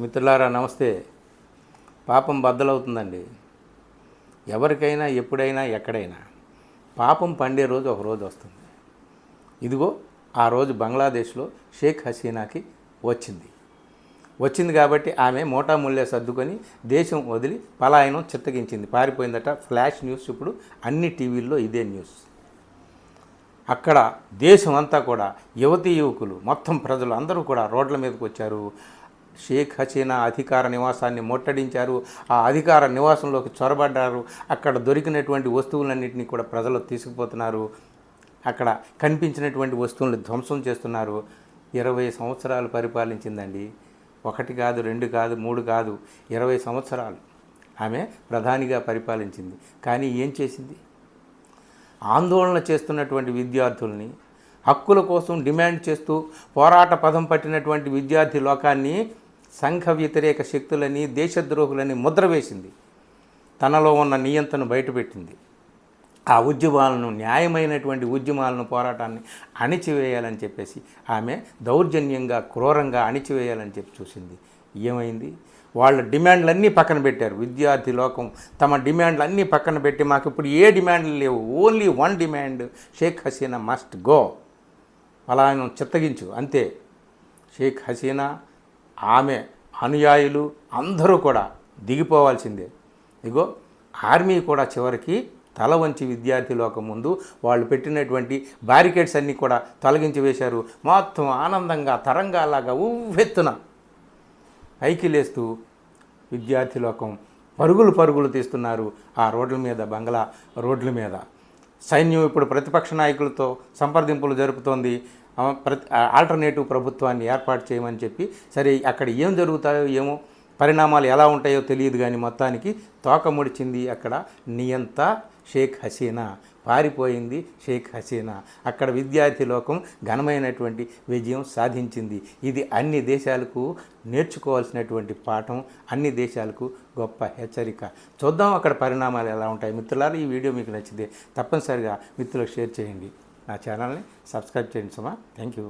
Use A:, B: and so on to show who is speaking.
A: మిత్రులారా నమస్తే. పాపం బద్దలవుతుందండి. ఎవరికైనా ఎప్పుడైనా ఎక్కడైనా పాపం పండే రోజు ఒక రోజు వస్తుంది. ఇదిగో ఆ రోజు బంగ్లాదేశ్లో షేక్ హసీనాకి వచ్చింది. వచ్చింది కాబట్టి ఆమె మోటాముల్లే సర్దుకొని దేశం వదిలి పలాయనం చిత్తగించింది. పారిపోయిందట ఫ్లాష్ న్యూస్ ఇప్పుడు అన్ని టీవీల్లో ఇదే న్యూస్. అక్కడ దేశం అంతా కూడా యువతీ యువకులు మొత్తం ప్రజలు అందరూ కూడా రోడ్ల మీదకి వచ్చారు. షేక్ హసీనా అధికార నివాసాన్ని ముట్టడించారు. ఆ అధికార నివాసంలోకి చొరబడ్డారు. అక్కడ దొరికినటువంటి వస్తువులన్నింటినీ కూడా ప్రజలు తీసుకుపోతున్నారు. అక్కడ కనిపించినటువంటి వస్తువులను ధ్వంసం చేస్తున్నారు. ఇరవై సంవత్సరాలు పరిపాలించిందండి. ఒకటి కాదు రెండు కాదు మూడు కాదు ఇరవై సంవత్సరాలు ఆమె ప్రధానిగా పరిపాలించింది. కానీ ఏం చేసింది? ఆందోళన చేస్తున్నటువంటి విద్యార్థుల్ని హక్కుల కోసం డిమాండ్ చేస్తూ పోరాట పదం పట్టినటువంటి విద్యార్థి లోకాన్ని సంఘ వ్యతిరేక శక్తులని దేశద్రోహులని ముద్ర వేసింది. తనలో ఉన్న నియంతను బయటపెట్టింది. ఆ ఉద్యమాలను న్యాయమైనటువంటి ఉద్యమాలను పోరాటాన్ని అణిచివేయాలని చెప్పేసి ఆమె దౌర్జన్యంగా క్రూరంగా అణిచివేయాలని చెప్పి చూసింది. ఏమైంది? వాళ్ళ డిమాండ్లన్నీ పక్కన పెట్టారు. విద్యార్థి లోకం తమ డిమాండ్లన్నీ పక్కన పెట్టి మాకు ఇప్పుడు ఏ డిమాండ్లు లేవు. Only one demand Sheikh Hasina must go. పలాయనం చిత్తగించు. అంతే. షేక్ హసీనా ఆమె అనుయాయులు అందరూ కూడా దిగిపోవాల్సిందే. ఇగో ఆర్మీ కూడా చివరికి తల వంచి విద్యార్థి లోకం ముందు వాళ్ళు పెట్టినటువంటి బ్యారికేడ్స్ అన్నీ కూడా తొలగించి వేశారు. మొత్తం ఆనందంగా తరంగాలాగా ఉవ్వెత్తున పైకి లేస్తూ విద్యార్థి లోకం పరుగులు పరుగులు తీస్తున్నారు ఆ రోడ్ల మీద బంగ్లా రోడ్ల మీద. సైన్యం ఇప్పుడు ప్రతిపక్ష నాయకులతో సంప్రదింపులు జరుపుతోంది. ప్రతి ఆల్టర్నేటివ్ ప్రభుత్వాన్ని ఏర్పాటు చేయమని చెప్పి సరే అక్కడ ఏం జరుగుతాయో ఏమో పరిణామాలు ఎలా ఉంటాయో తెలియదు కానీ మొత్తానికి తోక ముడిచింది అక్కడ నియంత షేక్ హసీనా. పారిపోయింది షేక్ హసీనా. అక్కడ విద్యార్థి లోకం ఘనమైనటువంటి విజయం సాధించింది. ఇది అన్ని దేశాలకు నేర్చుకోవాల్సినటువంటి పాఠం అన్ని దేశాలకు గొప్ప హెచ్చరిక. చూద్దాం అక్కడ పరిణామాలు ఎలా ఉంటాయి. మిత్రులారా ఈ వీడియో మీకు నచ్చితే తప్పనిసరిగా మిత్రులకు షేర్ చేయండి. నా ఛానల్ని సబ్స్క్రైబ్ చేయండి సుమా. Thank you.